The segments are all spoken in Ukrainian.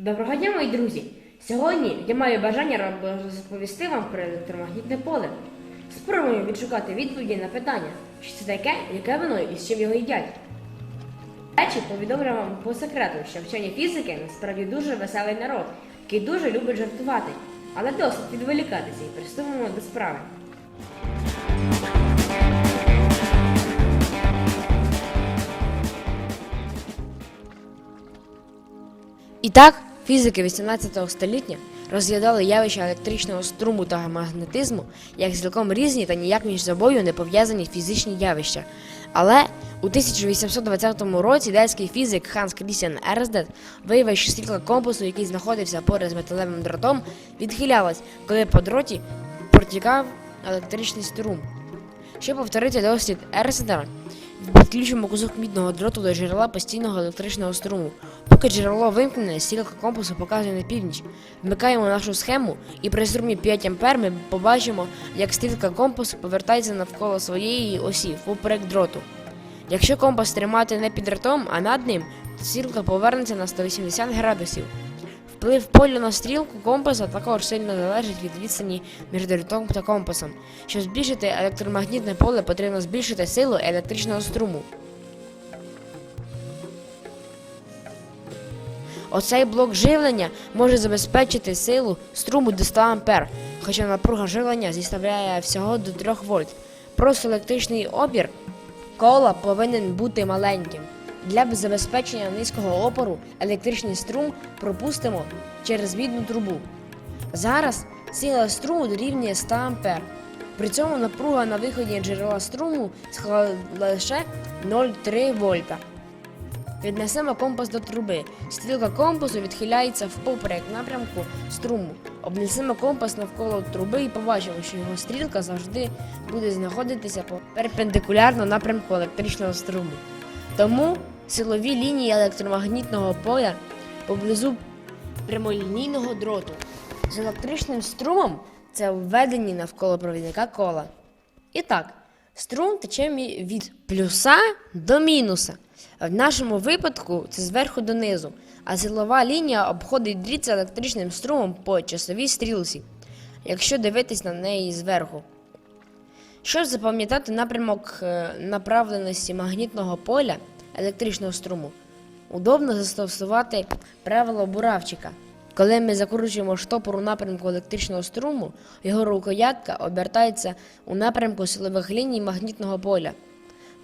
Доброго дня, мої друзі! Сьогодні я маю бажання розповісти вам про електромагнітне поле. Спробуємо відшукати відповіді на питання, що це таке, яке воно і з чим його їдять. Речі, повідомлю вам по секрету, що вчені фізики насправді дуже веселий народ, який дуже любить жартувати. Але досить відволікатися і приступимо до справи. І так, фізики 18 століття розглядали явища електричного струму та магнетизму як цілком різні та ніяк між собою не пов'язані фізичні явища. Але у 1820 році датський фізик Ханс Крістіан Ерсдет виявив, що стрілка компасу, який знаходився поряд з металевим дротом, відхилялась, коли по дроті протікав електричний струм. Щоб повторити дослід Ерсдера, підключимо кусок мідного дроту до джерела постійного електричного струму. Поки джерело вимкнене, стрілка компасу показує на північ. Вмикаємо нашу схему, і при струмі 5 А ми побачимо, як стрілка компасу повертається навколо своєї осі впоперек дроту. Якщо компас тримати не під дротом, а над ним, стрілка повернеться на 180 градусів. Вплив поля на стрілку компаса також сильно залежить від відстані між дротом та компасом. Щоб збільшити електромагнітне поле, потрібно збільшити силу електричного струму. Оцей блок живлення може забезпечити силу струму до 100 А, хоча напруга живлення зіставляє всього до 3 вольт. Просто електричний опір кола повинен бути маленьким. Для забезпечення низького опору електричний струм пропустимо через мідну трубу. Зараз сила струму дорівнює 100 А. При цьому напруга на виході джерела струму склала лише 0,3 вольта. Віднесемо компас до труби. Стрілка компасу відхиляється впоперек напрямку струму. Обнесемо компас навколо труби і побачимо, що його стрілка завжди буде знаходитися перпендикулярно напрямку електричного струму. Тому силові лінії електромагнітного поля поблизу прямолінійного дроту з електричним струмом це введені навколо провідника кола. І так, струм тече від плюса до мінуса. В нашому випадку це зверху донизу, а силова лінія обходить дріт з електричним струмом по часовій стрілці, якщо дивитись на неї зверху. Щоб запам'ятати напрямок е, направленості магнітного поля електричного струму, удобно застосувати правило буравчика. Коли ми закручуємо штопор у напрямку електричного струму, його рукоятка обертається у напрямку силових ліній магнітного поля.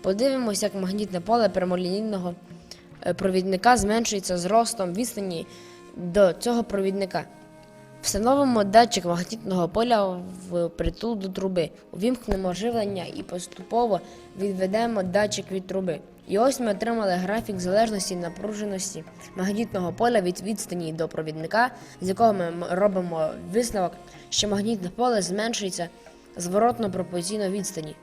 Подивимось, як магнітне поле прямолінійного е, провідника зменшується з ростом відстані до цього провідника. Встановимо датчик магнітного поля в притул до труби, увімкнемо живлення і поступово відведемо датчик від труби. І ось ми отримали графік залежності напруженості магнітного поля від відстані до провідника, з якого ми робимо висновок, що магнітне поле зменшується зворотно пропорційно відстані.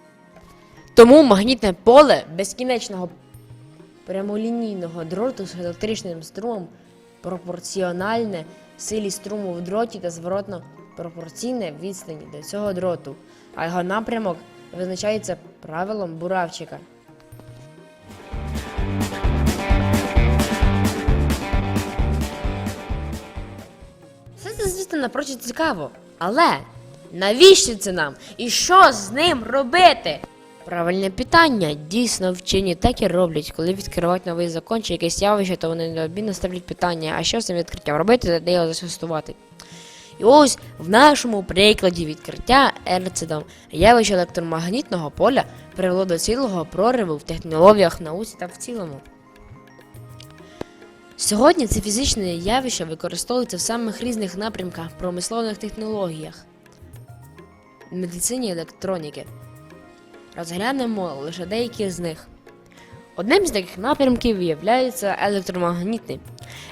Тому магнітне поле безкінечного прямолінійного дроту з електричним струмом пропорціональне силі струму в дроті та зворотно пропорційне відстані до цього дроту, а його напрямок визначається правилом буравчика. Це, звісно, напрочуд цікаво. Але навіщо це нам? І що з ним робити? Правильне питання. Дійсно, вчені так і роблять, коли відкривають новий закон чи якесь явище, то вони неодмінно ставлять питання, а що з цим відкриттям робити та де його застосувати. І ось в нашому прикладі відкриття Ерцедом явище електромагнітного поля привело до цілого прориву в технологіях науці та в цілому. Сьогодні це фізичне явище використовується в самих різних напрямках промислових технологіях, медицині і електроніки. Розглянемо лише деякі з них. Одним з таких напрямків є електромагнітний.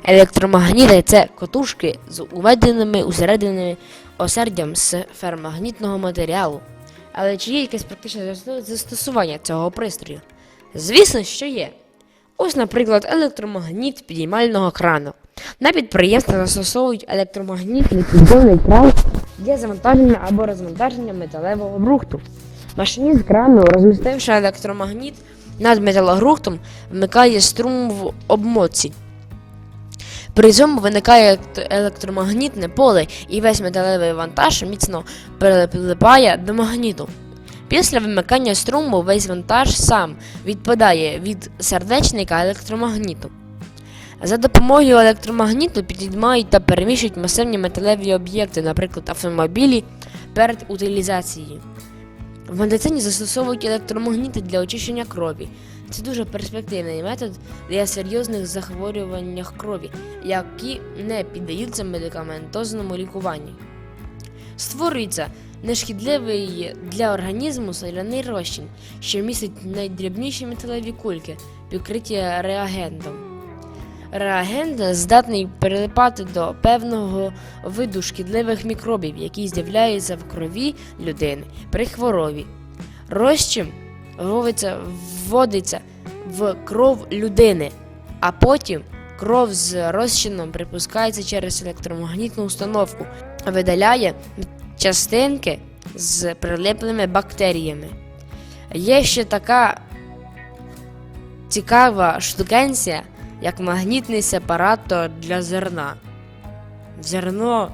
Електромагніти це котушки з уведеними усерединами осердям з ферромагнітного матеріалу. Але чи є якесь практичне застосування цього пристрою? Звісно, що є. Ось, наприклад, електромагніт підіймального крану. На підприємствах застосовують електромагнітний підйомний кран для завантаження або розвантаження металевого брухту. Машиніст крану, розмістивши електромагніт над металогрухтом, вмикає струм в обмотці. При цьому виникає електромагнітне поле, і весь металевий вантаж міцно прилипає до магніту. Після вимикання струму весь вантаж сам відпадає від сердечника електромагніту. За допомогою електромагніту підіймають та переміщують масивні металеві об'єкти, наприклад, автомобілі, перед утилізацією. В медицині застосовують електромагніти для очищення крові. Це дуже перспективний метод для серйозних захворювань крові, які не піддаються медикаментозному лікуванню. Створюється нешкідливий для організму соляний розчин, що містить найдрібніші металеві кульки, покриті реагентом. Реагент здатний прилипати до певного виду шкідливих мікробів, які з'являються в крові людини при хворобі. Розчин вводиться, вводиться в кров людини, а потім кров з розчином припускається через електромагнітну установку, видаляє частинки з прилиплими бактеріями. Є ще така цікава штукенція, як магнітний сепаратор для зерна. Зерно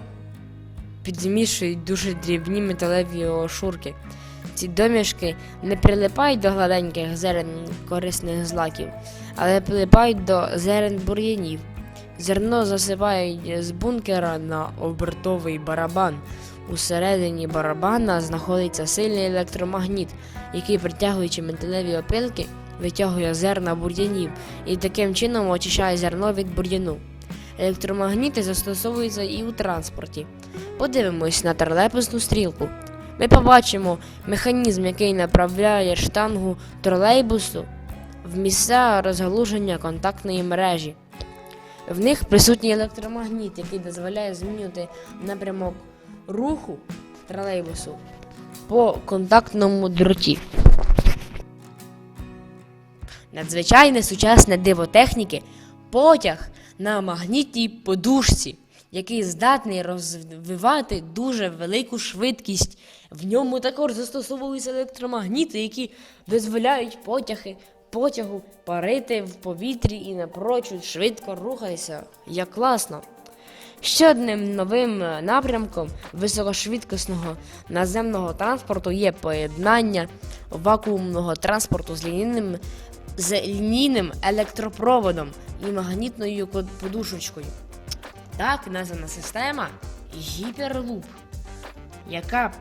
підмішують дуже дрібні металеві ошурки. Ці домішки не прилипають до гладеньких зерен корисних злаків, але прилипають до зерен бур'янів. Зерно засипають з бункера на обертовий барабан. Усередині барабана знаходиться сильний електромагніт, який, притягуючи металеві опилки, витягує зерна бур'янів і таким чином очищає зерно від бур'яну. Електромагніти застосовуються і у транспорті. Подивимось на тролейбусну стрілку. Ми побачимо механізм, який направляє штангу тролейбусу в місця розгалуження контактної мережі. В них присутній електромагніт, який дозволяє змінювати напрямок руху тролейбусу по контактному дроті. Надзвичайне сучасне диво техніки потяг на магнітній подушці, який здатний розвивати дуже велику швидкість. В ньому також застосовуються електромагніти, які дозволяють потяги, потягу парити в повітрі і напрочуд швидко рухатися. Як класно! Ще одним новим е, напрямком високошвидкісного наземного транспорту є поєднання вакуумного транспорту з лінійним, з лінійним електропроводом і магнітною подушечкою. Так названа система Hyperloop, яка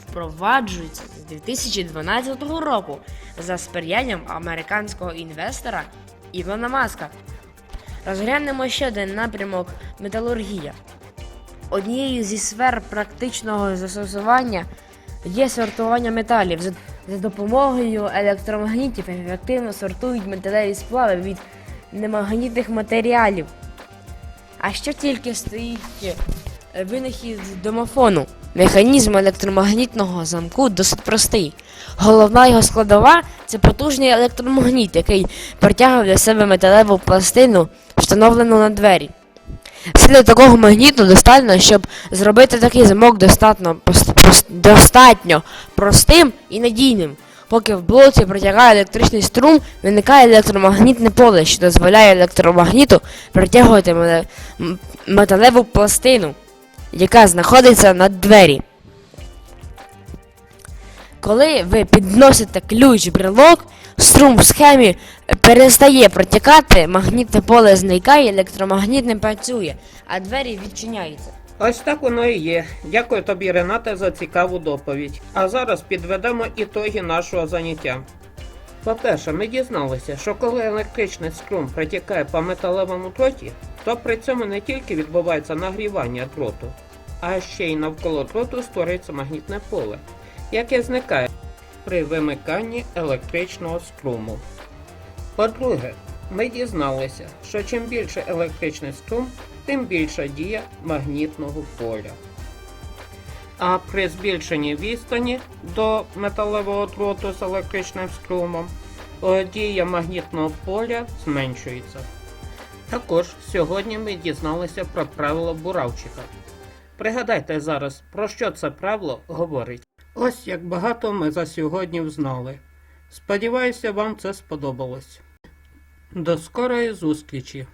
впроваджується з 2012 року за сприянням американського інвестора Ілона Маска. Розглянемо ще один напрямок металургія. Однією зі сфер практичного застосування є сортування металів. За, допомогою електромагнітів ефективно сортують металеві сплави від немагнітних матеріалів. А що тільки стоїть е, винахід домофону? Механізм електромагнітного замку досить простий. Головна його складова це потужний електромагніт, який притягує до себе металеву пластину, встановлену на двері. Сили такого магніту достатньо, щоб зробити такий замок достатньо, достатньо простим і надійним. Поки в блоці протягає електричний струм, виникає електромагнітне поле, що дозволяє електромагніту притягувати металеву пластину, яка знаходиться на двері. Коли ви підносите ключ брелок, струм в схемі перестає протікати, магнітне поле зникає, електромагніт не працює, а двері відчиняються. Ось так воно і є. Дякую тобі, Рената, за цікаву доповідь. А зараз підведемо ітоги нашого заняття. По-перше, ми дізналися, що коли електричний струм протікає по металевому дроті, то при цьому не тільки відбувається нагрівання дроту, а ще й навколо дроту створюється магнітне поле, яке зникає при вимиканні електричного струму. По-друге, ми дізналися, що чим більше електричний струм, тим більша дія магнітного поля. А при збільшенні відстані до металевого дроту з електричним струмом е, дія магнітного поля зменшується. Також сьогодні ми дізналися про правило буравчика. Пригадайте зараз, про що це правило говорить. Ось як багато ми за сьогодні взнали. Сподіваюся, вам це сподобалось. До скорої зустрічі!